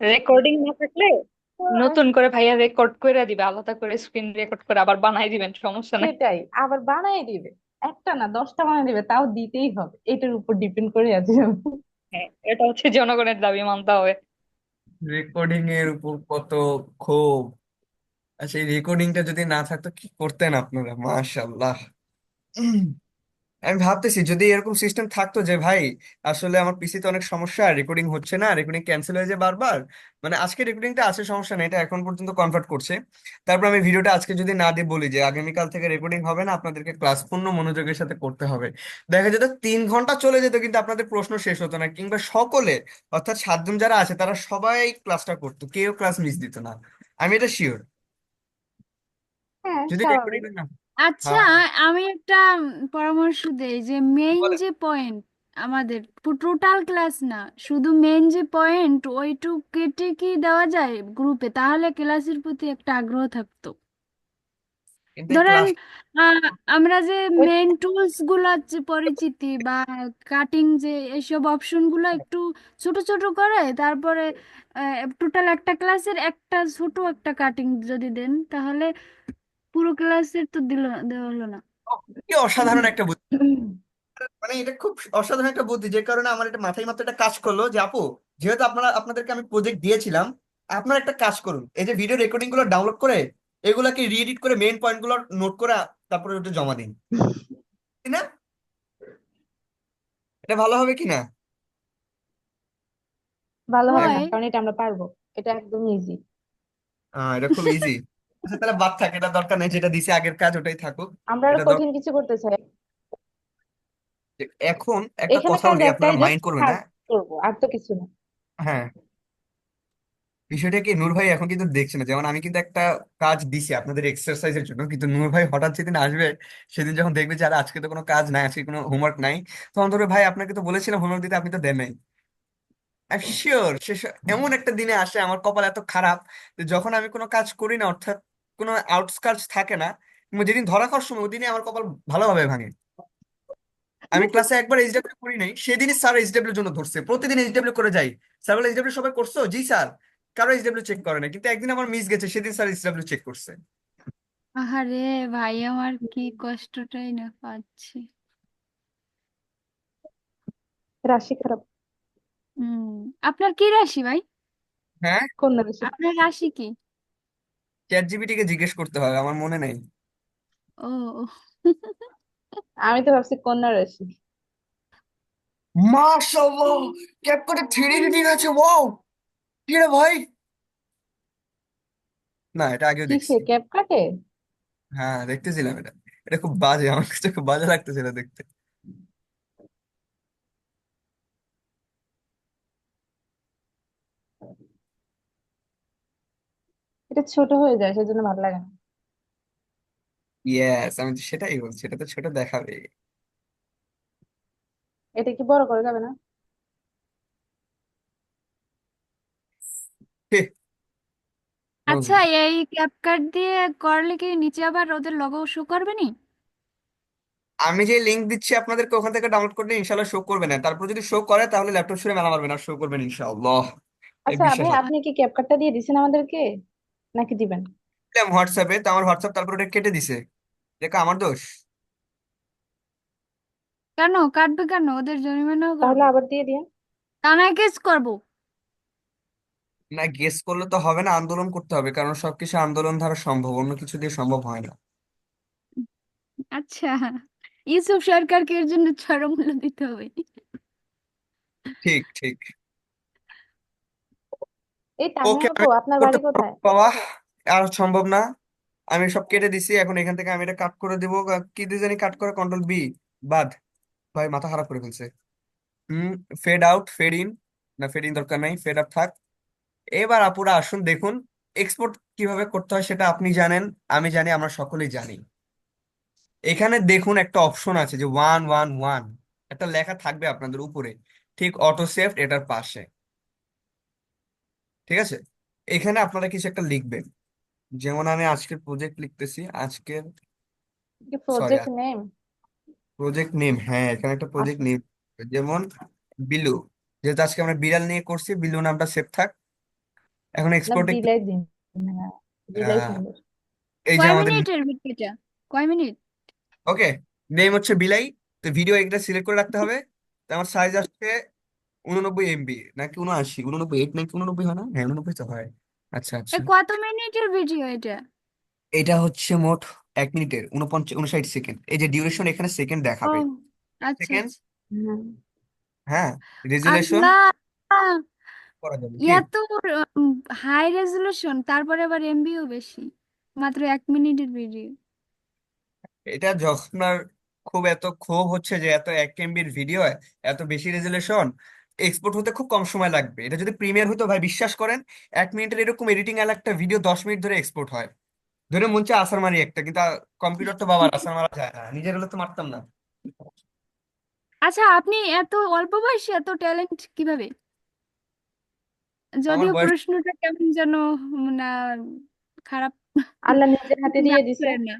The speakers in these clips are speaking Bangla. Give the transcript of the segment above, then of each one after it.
রেকর্ডিং না থাকলে নতুন করে ভাইয়া রেকর্ড করে দিবে আলাদা করে স্ক্রিন রেকর্ড করে আবার বানাই দিবেন সমস্যা নাই। সেটাই আবার বানাই দিবে। একটা না দশটা বানাই দিবে তাও দিতেই হবে। এটার উপর ডিপেন্ড করে আছে। হ্যাঁ এটা হচ্ছে জনগণের দাবি মানতে হবে। রেকর্ডিং এর উপর কত ক্ষোভ। আর সেই রেকর্ডিংটা যদি না থাকতো কি করতেন আপনারা? মাশাল্লাহ আমি ভাবতেছি যদি এরকম সিস্টেম থাকতো যে ভাই আসলে আমার পিসিতে অনেক সমস্যা রেকর্ডিং হচ্ছে না রেকর্ডিং ক্যান্সেল হয়ে যায় বারবার। মানে আজকে রেকর্ডিংটা আছে সমস্যা নেই এটা এখন পর্যন্ত কনভার্ট করছে। তারপর আমি ভিডিওটা আজকে যদি না দিয়ে বলি যে আগামীকাল থেকে রেকর্ডিং হবে না আপনাদেরকে ক্লাস পূর্ণ মনোযোগের সাথে করতে হবে। দেখা যেত তিন ঘণ্টা চলে যেত কিন্তু আপনাদের প্রশ্ন শেষ হতো না কিংবা সকলে অর্থাৎ সাতজন যারা আছে তারা সবাই ক্লাসটা করতো কেউ ক্লাস মিস দিত না। আমি এটা শিওর হ্যাঁ যদি রেকর্ডিং না আচ্ছা হ্যাঁ। আমি একটা পরামর্শ দেই যে মেইন বলেন। যে পয়েন্ট আমাদের টোটাল ক্লাস না শুধু মেইন যে পয়েন্ট ওইটুকু কেটে কি দেওয়া যায় গ্রুপে তাহলে ক্লাসের প্রতি একটা আগ্রহ থাকতো। কিন্তু ধরেন ক্লাস আহ, আমরা যে মেইন টুলসগুলা যে পরিচিতি বা কাটিং যে এইসব অপশনগুলো একটু ছোট ছোট করে তারপরে টোটাল একটা ক্লাসের একটা ছোট একটা কাটিং যদি দেন তাহলে পুরো ক্লাসের তো দিল দেওয়া হলো না। কি অসাধারণ একটা বুদ্ধি। মানে এটা খুব অসাধারণ একটা বুদ্ধি যে কারণে আমার এটা মাথায় মাত্র একটা কাজ করল যে আপু যেহেতু আপনারা আপনাদেরকে আমি প্রজেক্ট দিয়েছিলাম আপনারা একটা কাজ করুন। এই যে ভিডিও রেকর্ডিংগুলো ডাউনলোড করে এগুলাকে রিএডিট করে মেইন পয়েন্টগুলো নোট করে তারপরে ওটা জমা দিন। না? এটা ভালো হবে কিনা ভালো হবে হয়। কারণ এটা আমরা পারব। এটা একদম ইজি আহ এটা খুব ইজি আচ্ছা তাহলে বাদ থাক এটা দরকার নেই যেটা দিছে আগের কাজ ওটাই থাকুক। আমরা আরও এটা দর- কঠিন কিছু করতে চাই। এখন একটা এখানে কথা কাজ বলি একটাই আপনারা মাইন্ড করবেন না করব আর তো কিছু না। হ্যাঁ। বিষয়টা কি নূর ভাই এখন কিন্তু দেখছে না যেমন আমি কিন্তু একটা কাজ দিছি আপনাদের এক্সারসাইজের জন্য কিন্তু নূর ভাই হঠাৎ সেদিন আসবে সেদিন যখন দেখবে যে আরে আজকে তো কোনো কাজ নাই আজকে কোনো হোমওয়ার্ক নাই তখন ধরবে ভাই আপনাকে তো বলেছিলাম হোমওয়ার্ক দিতে আপনি তো দেন নাই। আমি শিওর সে স- এমন একটা দিনে আসে আমার কপাল এত খারাপ যে যখন আমি কোনো কাজ করি না অর্থাৎ কোনো আউটস্কার্স থাকে না। যেদিন ধরা খাওয়ার সময় ওই দিনে আমার কপাল ভালোভাবে ভাঙে। আমি ক্লাসে একবার এইচডব্লিউ করি নাই সেদিনই স্যার এইচডব্লিউ জন্য ধরছে। প্রতিদিন এইচডব্লিউ করে যাই। স্যার বলে এইচডব্লিউ সবাই করছ? জি স্যার কারও এইচডব্লিউ চেক করে না কিন্তু একদিন আমার মিস গেছে সেদিন স্যার এইচডব্লিউ চেক করছে। আহারে ভাই আমার কি কষ্টটাই না পাচ্ছি। রাশি খারাপ। হুম আপনার কি রাশি ভাই? হ্যাঁ? কোন রাশি? আপনার রাশি কি? চ্যাট জিপিটি কে জিজ্ঞেস করতে হবে আমার মনে নেই। ও। আমি তো ভাবছি কন্যা রাশি মাশাআল্লাহ! ক্যাপকাটে থ্রি ডি আছে ওয়াও কি রে ভাই? না এটা আগেও কিসে দেখছি। ক্যাপ কাটে হ্যাঁ দেখতেছিলাম এটা। এটা খুব বাজে আমার কাছে খুব বাজে লাগতেছিল দেখতে। এটা ছোট হয়ে যায় সেজন্য ভালো লাগে না। ইয়েস আমি তো সেটাই বলছি এটা তো ছোট দেখাবে। এটা কি বড় করা যাবে না? আচ্ছা বুঝলি এই ক্যাপকাট দিয়ে করলে কি নিচে আবার ওদের লোগো শো করবে নি? আমি যে লিঙ্ক দিচ্ছি আপনাদেরকে ওখান থেকে ডাউনলোড করলে ইনশাল্লাহ শো করবে না। তারপর যদি শো করে তাহলে ল্যাপটপ ছুড়ে মেলা মারবেন আর শো করবেন ইনশাআল্লাহ। এই আচ্ছা বিশ্বাস ভাই আছে আপনি কি ক্যাপ কাটটা দিয়ে দিছেন আমাদেরকে? নাকি দিবেন? দিলাম হোয়াটসঅ্যাপে তো আমার হোয়াটসঅ্যাপ তারপর ওটা কেটে দিছে। এটা আমার দোষ? কেন? কাটবে কেন? ওদের জরিমানাও তাহলে করবে আবার দিয়ে দিন। থানায় কেস করব। না গেস করলে তো হবে না আন্দোলন করতে হবে কারণ সবকিছু আন্দোলন দ্বারা সম্ভব অন্য কিছু দিয়ে সম্ভব হয় না। আচ্ছা ইউসুফ সরকারকে এর জন্য চরমূল্য দিতে হবে। ঠিক ঠিক। এই তামিম ওকে আপু আমি আপনার করতে বাড়ি কোথায়? বাবা আর সম্ভব না। আমি সব কেটে দিছি এখন এখান থেকে আমি এটা কাট করে দিব। কি দিয়ে জানি কাট করে? কন্ট্রোল বি বাদ। ভাই মাথা খারাপ করে ফেলছে। হুম ফেড আউট ফেড ইন না ফেড ইন দরকার নাই ফেড আপ থাক। এবার আপুরা আসুন দেখুন এক্সপোর্ট কীভাবে করতে হয় সেটা আপনি জানেন আমি জানি আমরা সকলেই জানি। এখানে দেখুন একটা অপশন আছে যে ওয়ান ওয়ান ওয়ান একটা লেখা থাকবে আপনাদের উপরে। ঠিক অটো সেভ এটার পাশে। ঠিক আছে? এখানে আপনারা কিছু একটা লিখবেন। যেমন আমি আজকের প্রজেক্ট লিখতেছি আজকের প্রজেক্ট নেম প্রজেক্ট নেম হ্যাঁ এখানে একটা প্রজেক্ট নেম যেমন বিলু যেহেতু আজকে আমরা বিড়াল নিয়ে করছি বিলু নামটা সেভ থাক। এখন এক্সপোর্টে হ্যাঁ সুন্দর এই যে আমাদের কয় মিনিট? ওকে নেম হচ্ছে বিলাই তো ভিডিও এটা সিলেক্ট করে রাখতে হবে। তো আমার সাইজ আসছে উননব্বই এমবি নাকি উনআশি? উননব্বই এইট নাকি উননব্বই হয় না? হ্যাঁ উননব্বই তো হয়। আচ্ছা আচ্ছা। কত মিনিটের ভিডিও এটা? এটা হচ্ছে মোট এক মিনিটের উনপঞ্চাশ উনষাট সেকেন্ড এই যে ডিউরেশন এখানে সেকেন্ড দেখাবে। আচ্ছা। সেকেন্ড হ্যাঁ রেজুলেশন করা যাবে। কি এত হাই রেজলিউশন তারপরে আবার এমবিও বেশি। মাত্র এক মিনিটের ভিডিও এটা যখন আর খুব এত ক্ষোভ হচ্ছে যে এত এক এমবির ভিডিও এত বেশি রেজুলেশন এক্সপোর্ট হতে খুব কম সময় লাগবে। এটা যদি প্রিমিয়ার হতো ভাই বিশ্বাস করেন এক মিনিটের এরকম এডিটিং এর একটা ভিডিও দশ মিনিট ধরে এক্সপোর্ট হয়। ধরে মন চায় আসার মারি একটা কিন্তু কম্পিউটার তো বাবার আসার মারা যায় না নিজের হলে তো মারতাম না। আচ্ছা আপনি এত অল্প বয়সে এত ট্যালেন্ট কীভাবে? আমার যদিও বয়স প্রশ্নটা কেমন যেন না খারাপ আল্লাহ নিজের হাতে দিয়ে দিছে। না।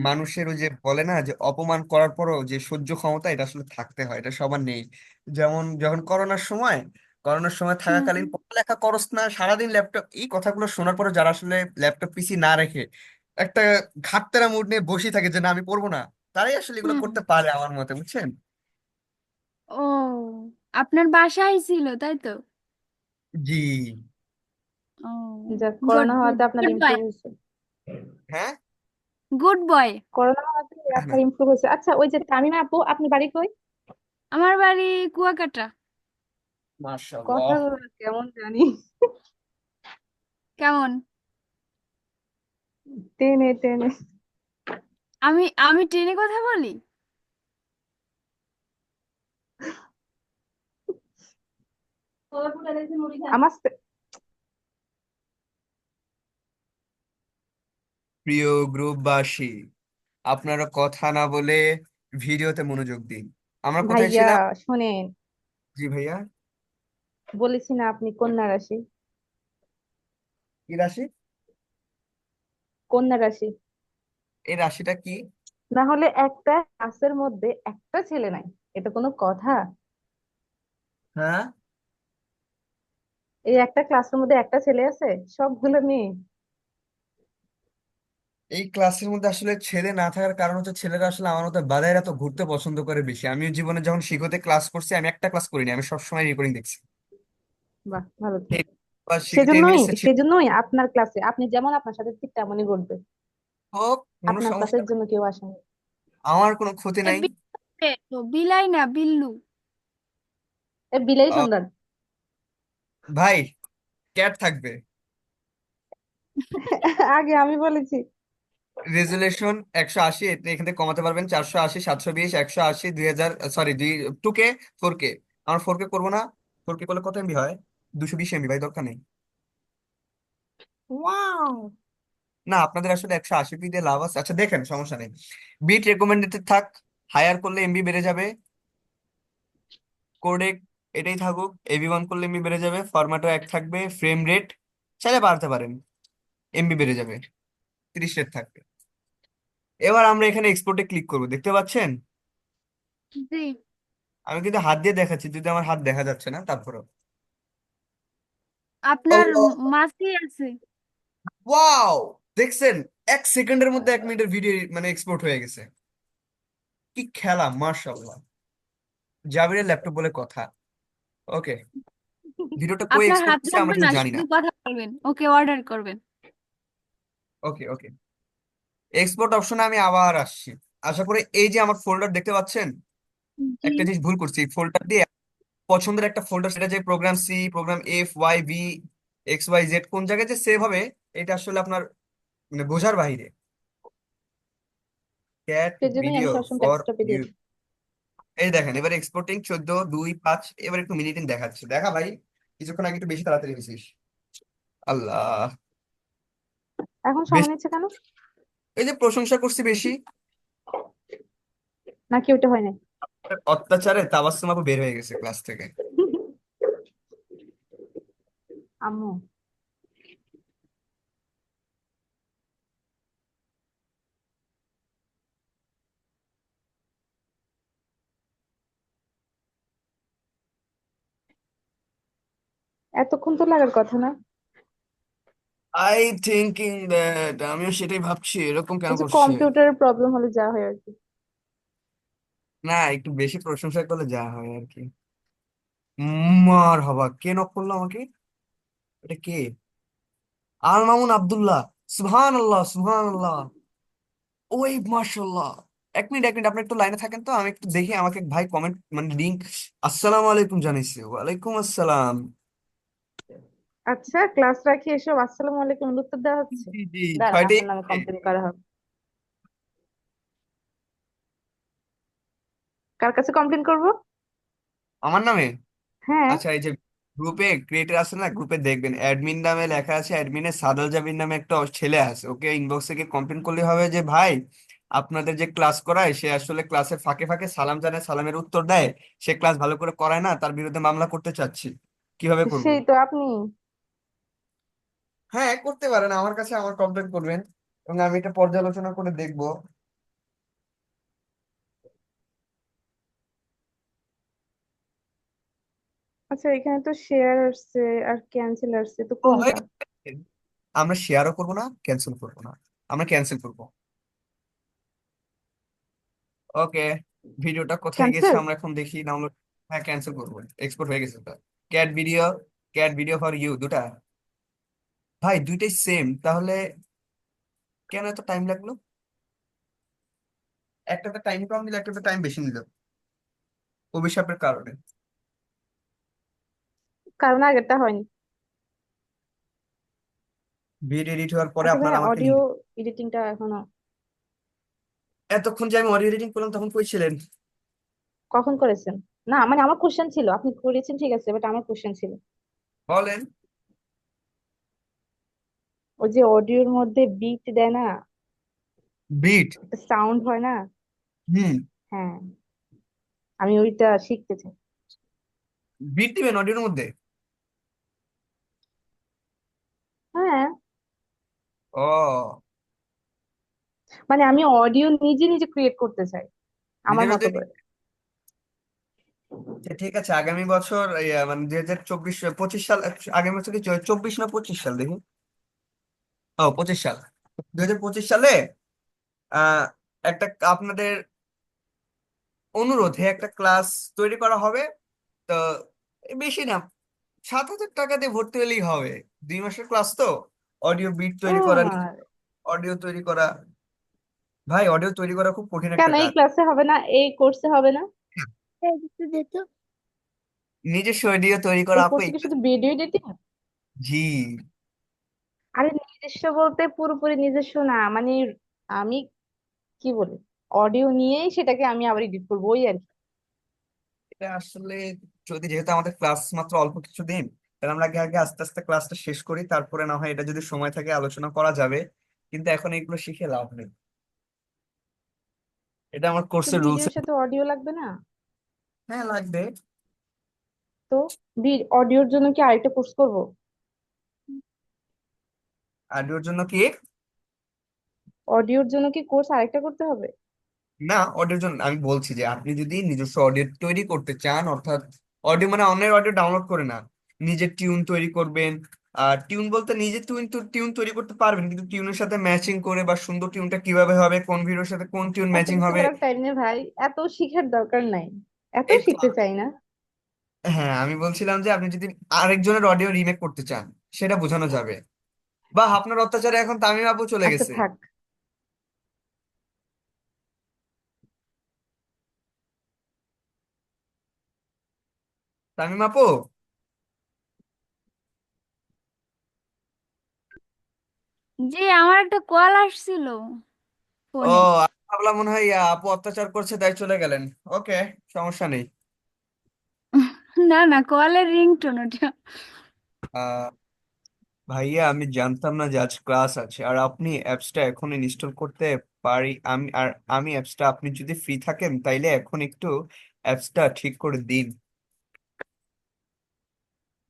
মানুষের ওই যে বলে না যে অপমান করার পরও যে সহ্য ক্ষমতা এটা আসলে থাকতে হয় এটা সবার নেই। যেমন যখন করোনার সময় করোনার সময় থাকাকালীন পড়ালেখা করস না সারাদিন ল্যাপটপ এই কথাগুলো শোনার পরে যারা আসলে ল্যাপটপ পিসি না রেখে একটা ঘাটতেরা মুড নিয়ে বসে থাকে যে না আমি পড়ব না তারাই আসলে এগুলো হুম। করতে পারে আমার মতে বুঝছেন? ও আপনার বাসায় ছিল তাই তো? জি। ও যাক গুড করোনা হওয়াতে আপনার গুড বয় ইমপ্রুভ হয়েছে। হ্যাঁ? গুড বয় করোনা না ইমপ্রুভ হয়েছে আচ্ছা ওই যে তামিমা আপু আপনি বাড়ি কই? আমার বাড়ি কুয়াকাটা। মাশাআল্লাহ। কথাগুলো কেমন জানি। কেমন? টেনে টেনে। আমি আমি ট্রেনে কথা বলি? আমার প্রিয় গ্রুপবাসী আপনারা কথা না বলে ভিডিওতে মনোযোগ দিন। আমরা কোথায় ভাইয়া ছিলাম? শোনেন। জি ভাইয়া। বলেছি না আপনি কন্যা রাশি। কি রাশি? কন্যা রাশি। এই রাশিটা কি? না হলে একটা ক্লাসের মধ্যে একটা ছেলে নাই। এটা কোনো কথা? হ্যাঁ। এই একটা ক্লাসের মধ্যে একটা ছেলে আছে? সবগুলো মেয়ে। এই ক্লাসের মধ্যে আসলে ছেলে না থাকার কারণ হচ্ছে ছেলেরা আসলে আমার মতো বাদাইরা তো ঘুরতে পছন্দ করে বেশি। আমিও জীবনে যখন শিখতে ক্লাস করছি আমি একটা ক্লাস করিনি আমি সবসময় রেকর্ডিং দেখছি। বাহ ভালো তো। শিখতে সেজন্যই এমনি ইচ্ছা ছিল। সেজন্যই আপনার ক্লাসে আপনি যেমন আপনার সাথে ঠিক তেমনই ঘটবে। হোক কোনো আপনার সমস্যা ক্লাসের জন্য কেউ আসেনি। আমার কোনো ক্ষতি নাই। তো বিলাই না বিল্লু। এ বিলাই আহ, ভাই ক্যাট থাকবে। আগে আমি বলেছি। রেজুলেশন একশো আশি এখান থেকে কমাতে পারবেন চারশো আশি সাতশো বিশ একশো আশি দুই হাজার সরি দুই টু কে ফোর কে আমার ফোর কে করব না। ফোর কে করলে কত এমবি হয়? দুশো বিশ এমবি ভাই দরকার নেই। ওয়াও না আপনাদের আসলে একশো আশি পি দিয়ে লাভ আছে। আচ্ছা দেখেন সমস্যা নেই। বিট রেকমেন্ডেড থাক হায়ার করলে এমবি বেড়ে যাবে। কোডেক এটাই থাকুক এভি ওয়ান করলে এমবি বেড়ে যাবে। ফরম্যাটও এক থাকবে ফ্রেম রেট চাইলে বাড়তে পারেন। এমবি বেড়ে যাবে। তিরিশ রেট থাকবে। এবার আমরা এখানে এক্সপোর্টে ক্লিক করব দেখতে পাচ্ছেন? জি। আমি কিন্তু হাত দিয়ে দেখাচ্ছি যদি আমার হাত দেখা যাচ্ছে না তারপরেও। আপনার মাসি আছে। ওয়াও দেখছেন? এক সেকেন্ডের মধ্যে এক মিনিটের ভিডিও মানে এক্সপোর্ট হয়ে গেছে। কি খেলা মার্শাল্লাহ জাবিরের ল্যাপটপ বলে কথা। ওকে ভিডিওটা কই আপনার এক্সপোর্ট হাত হচ্ছে আমরা কিন্তু না জানি না। শুধু কথা বলবেন। ওকে অর্ডার করবেন। ওকে ওকে এক্সপোর্ট অপশনে আমি আবার আসছি। আশা করি এই যে আমার ফোল্ডার দেখতে পাচ্ছেন? একটা জিনিস ভুল করছি। ফোল্ডার দিয়ে পছন্দের একটা ফোল্ডার সেটা যে program C program F Y B X Y Z কোন জায়গায় যে সেভ হবে এটা আসলে আপনার মানে বোঝার বাইরে। ক্যাট ভিডিও ফর এই দেখেন এবার এক্সপোর্টিং চোদ্দ দুই পাঁচ এবার একটু মিনিটিং দেখাচ্ছে। দেখা ভাই কিছুক্ষণ আগে একটু বেশি তাড়াতাড়ি হয়েছিস। আল্লাহ। এখন সময় নিচ্ছে কেন? এই যে প্রশংসা করছি বেশি। নাকি ওটা হয় নাই? অত্যাচারে তাবাসসুম আপু বের হয়ে গেছে ক্লাস থেকে। আম্মু। এতক্ষণ তো লাগার কথা না। আই থিঙ্কিং দ্যাট আমিও সেটাই ভাবছি এরকম কেন যে করছে? কম্পিউটারের প্রবলেম হলে যা হয় আর কি। না একটু বেশি প্রশংসা করলে যা হয় আর কি। মার হবা কে নক করল আমাকে? এটা কে? আল মামুন আবদুল্লাহ। সুবহান আল্লাহ সুবহান আল্লাহ ওই মাশাল্লাহ এক মিনিট এক মিনিট আপনি একটু লাইনে থাকেন তো? আমি একটু দেখি আমাকে ভাই কমেন্ট মানে লিঙ্ক আসসালামু আলাইকুম জানাইছে। ওয়ালাইকুম আসসালাম। আচ্ছা ক্লাস রাখি এসব আসসালামু আলাইকুম উত্তর দেওয়া হচ্ছে? জি জি ছয়টাই নামে কমপ্লেন করা হবে। কার কাছে কমপ্লেন করব? আমার নামে? হ্যাঁ। আচ্ছা এই যে গ্রুপে ক্রিয়েটর আছে না গ্রুপে দেখবেন অ্যাডমিন নামে লেখা আছে অ্যাডমিনে সাদল জাবির নামে একটা ছেলে আছে ওকে ইনবক্সে গিয়ে কমপ্লেন করলে হবে যে ভাই আপনাদের যে ক্লাস করায় সে আসলে ক্লাসে ফাঁকে ফাঁকে সালাম জানায় সালামের উত্তর দেয় সে ক্লাস ভালো করে করায় না তার বিরুদ্ধে মামলা করতে চাচ্ছি। কীভাবে করব? সেই তো আপনি। হ্যাঁ করতে পারেন। আমার কাছে আমার কমপ্লেন করবেন এবং আমি এটা পর্যালোচনা করে দেখব। আচ্ছা এখানে তো শেয়ার আসছে আর ক্যান্সেল আসছে তো কোনটা? আমরা শেয়ারও করব না ক্যান্সেল করব না। আমরা ক্যান্সেল করব। ওকে ভিডিওটা কোথায় গেছে আমরা এখন দেখি ডাউনলোড হ্যাঁ ক্যান্সেল করব। এক্সপোর্ট হয়ে গেছে ওটা cat video cat video for you দুটা। ভাই দুইটাই সেম তাহলে কেন এত টাইম লাগল? একটাতে টাইম কম দিল একটাতে টাইম বেশি নিল। অভিশাপের কারণে। কারণ আগেরটা হয়নি। ভিডিও এডিট হওয়ার পরে আচ্ছা আপনার ভাই আমাকে অডিও এডিটিংটা এখনও। এতক্ষণ যে আমি অডিও এডিটিং করলাম তখন কই ছিলেন? কখন করেছেন? না মানে আমার কোশ্চেন ছিল আপনি করেছেন ঠিক আছে বাট আমার কোশ্চেন ছিল। বলেন। ওই যে অডিওর মধ্যে বিট দেয় না? বিট সাউন্ড হয় না? হুম। হ্যাঁ। আমি ওইটা শিখতে চাই। বিট দিবেন অডিওর মধ্যে? হ্যাঁ। ও। মানে আমি অডিও নিজে নিজে ক্রিয়েট করতে চাই। আমার মতো করে। আচ্ছা, ঠিক আছে। আগামী বছর মানে দুই হাজার চব্বিশ পঁচিশ সাল আগামী বছর কি চব্বিশ না পঁচিশ সাল দেখি? ও পঁচিশ সাল। দুই হাজার পঁচিশ সালে একটা আপনাদের অনুরোধে একটা ক্লাস তৈরি করা হবে। তো বেশি না সাত হাজার টাকা দিয়ে ভর্তি হলেই হবে। দুই মাসের ক্লাস তো অডিও বিট তৈরি করা অডিও তৈরি করা। ভাই অডিও তৈরি করা খুব কঠিন কেন একটা এই কাজ। ক্লাসে হবে না? এই কোর্সে হবে না? নিজস্ব অডিও তৈরি করা এই আপু কোর্সে কি শুধু ভিডিও এডিটিং? জি। নিজস্ব বলতে পুরোপুরি নিজস্ব না মানে আমি কি বলি অডিও নিয়েই সেটাকে আমি আবার এডিট করব ওই আর কি। এটা আসলে যদি যেহেতু আমাদের ক্লাস মাত্র অল্প কিছু দিন তাহলে আমরা আগে আগে আস্তে আস্তে ক্লাসটা শেষ করি তারপরে না হয় এটা যদি সময় থাকে আলোচনা করা যাবে কিন্তু এখন এগুলো শিখে লাভ নেই। এটা আমার কোর্সের রুলস ভিডিওর সাথে অডিও লাগবে না? হ্যাঁ লাগবে। তো অডিওর জন্য কি আরেকটা কোর্স করব? অডিওর জন্য কি? অডিওর জন্য কি কোর্স আরেকটা করতে হবে? না অডিওর জন্য আমি বলছি যে আপনি যদি নিজস্ব অডিও তৈরি করতে চান অর্থাৎ অডিও মানে অন্যের অডিও ডাউনলোড করে না নিজের টিউন তৈরি করবেন। আর টিউন বলতে নিজে টিউন টিউন তৈরি করতে পারবেন কিন্তু টিউনের সাথে ম্যাচিং করে বা সুন্দর টিউনটা কীভাবে হবে কোন ভিডিওর সাথে কোন টিউন ম্যাচিং হবে। টাইম নেই ভাই এত শিখার দরকার নাই এত শিখতে চাই না। হ্যাঁ আমি বলছিলাম যে আপনি যদি আরেকজনের অডিও রিমেক করতে চান সেটা বোঝানো যাবে। বা আপনার অত্যাচারে এখন তামিম আপু চলে আচ্ছা গেছে। থাক। তামিম আপু? জি আমার একটা কল আসছিল ও ফোনে আমি ভাবলাম মনে হয় ইয়া, আপু অত্যাচার করছে তাই চলে গেলেন। ওকে সমস্যা নেই। না না কলের রিংটোন ওটা। আহ ভাইয়া আমি জানতাম না যে আজ ক্লাস আছে। আর আপনি অ্যাপসটা এখন ইনস্টল করতে পারি আমি আর আমি অ্যাপসটা আপনি যদি ফ্রি থাকেন তাইলে এখন একটু অ্যাপসটা ঠিক করে দিন।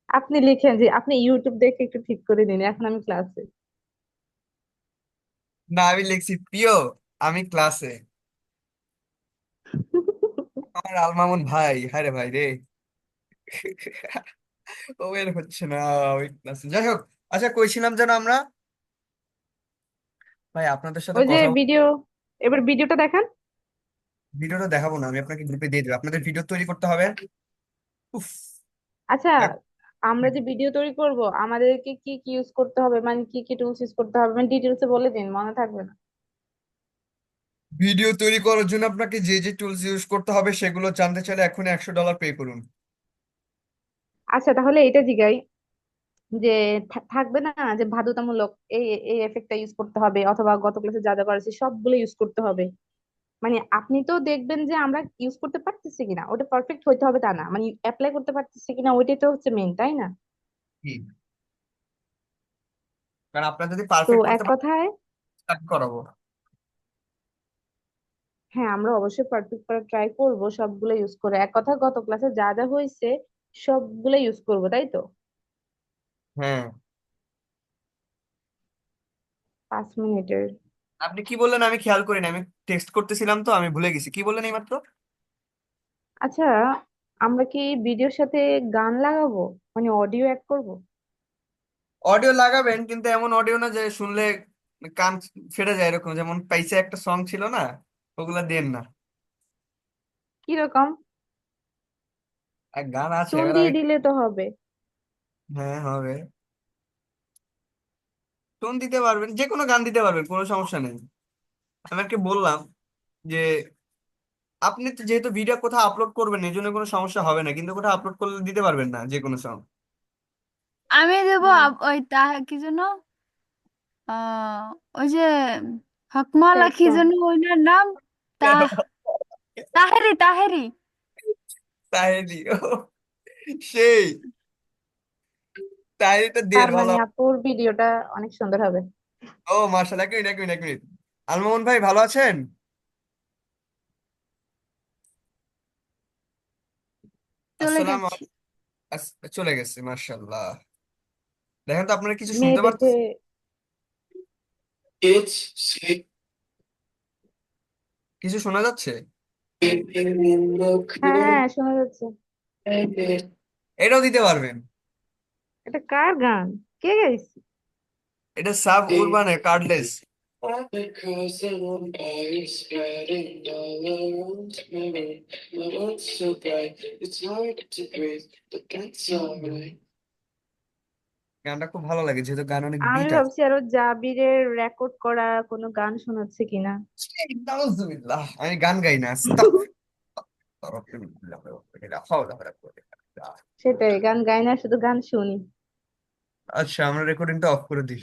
আপনি লিখেন যে আপনি ইউটিউব দেখে একটু ঠিক করে নিন এখন আমি ক্লাসে। না আমি লিখছি প্রিয় আমি ক্লাসে। আমার আলমামুন ভাই হায় রে ভাই রে। ও বের হচ্ছে না ওই ক্লাসে যাই হোক আচ্ছা কইছিলাম যেন আমরা ভাই আপনাদের সাথে ওই যে কথা ভিডিও এবার ভিডিওটা দেখান। ভিডিওটা দেখাবো না আমি আপনাকে গ্রুপে দিয়ে দেবো। আপনাদের ভিডিও তৈরি করতে হবে। উফ। আচ্ছা এক- আমরা যে ভিডিও তৈরি করব আমাদেরকে কি কি ইউজ করতে হবে? মানে কি কি টুলস ইউজ করতে হবে? মানে ডিটেলসে বলে দিন মনে থাকবে না। ভিডিও তৈরি করার জন্য আপনাকে যে যে টুলস ইউজ করতে হবে সেগুলো জানতে চাইলে এখন একশো ডলার পে করুন। আচ্ছা তাহলে এটা জিগাই। যে থাকবে না যে বাধ্যতামূলক এই এই এফেক্টটা ইউজ করতে হবে অথবা গত ক্লাসে যা যা করেছি সবগুলো ইউজ করতে হবে। মানে আপনি তো দেখবেন যে আমরা ইউজ করতে পারতেছি কিনা ওটা পারফেক্ট হইতে হবে তা না। মানে অ্যাপ্লাই করতে পারতেছি কিনা ওইটাই তো হচ্ছে মেন তাই না? কারণ আপনারা যদি তো পারফেক্ট এক পারেন কথায় start করাবো। হ্যাঁ আমরা অবশ্যই পারফেক্ট করার ট্রাই করব সবগুলো ইউজ করে। এক কথা গত ক্লাসে যা যা হয়েছে সবগুলো ইউজ করব তাই তো? হ্যাঁ। পাঁচ মিনিটের। আপনি কি বললেন? আমি খেয়াল করিনি আমি টেক্সট করতেছিলাম তো আমি ভুলে গেছি। কি বললেন এইমাত্র? আচ্ছা আমরা কি ভিডিওর সাথে গান লাগাবো? মানে অডিও অ্যাড করব? অডিও লাগাবেন কিন্তু এমন অডিও না যে শুনলে কান ফেটে যায় এরকম। যেমন পাইসে একটা সং ছিল না ওগুলা দেন না। কীরকম? আর গান আছে টোন এবার দিয়ে আমি দিলে তো হবে। হ্যাঁ হবে। টোন দিতে পারবেন যে কোনো গান দিতে পারবেন কোনো সমস্যা নেই। আমি আজকে বললাম যে আপনি তো যেহেতু ভিডিও কোথাও আপলোড করবেন এই জন্য কোনো সমস্যা হবে না কিন্তু কোথাও আপলোড করলে দিতে পারবেন না যে কোনো সং আমি দেবো ওই তা কি যেন? ওই যে হকমালা কি যেন ওইটার নাম? তা তাহেরি তাহেরি। তাহেরি ও সেই তাহেরিটা তার ভালো। মানে আপুর ভিডিওটা অনেক সুন্দর হবে। ও মার্শাল্লাহ এক মিনিট এক মিনিট এক মিনিট। আলমোহন ভাই ভালো আছেন? চলে আসসালাম গেছে। চলে গেছে মার্শাল্লাহ দেখেন তো আপনারা কিছু শুনতে It's sleeping কিছু শোনা যাচ্ছে? হ্যাঁ হ্যাঁ শোনা যাচ্ছে। এটাও দিতে পারবেন। এটা কার গান? কে গাইছে? এটা সাব উরবানের cradles Because the moonlight is spreading all around my room. World's so bright, it's hard to breathe, but that's alright. গানটা খুব ভালো লাগে যেহেতু গান অনেক আমি বিট আছে। ভাবছি আরও জাবিরের রেকর্ড করা কোনো গান শোনাচ্ছে কিনা। নাউজুবিল্লাহ আমি গান গাই না। সেটাই গান গাই না শুধু গান শুনি। আচ্ছা আমরা রেকর্ডিংটা অফ করে দিই।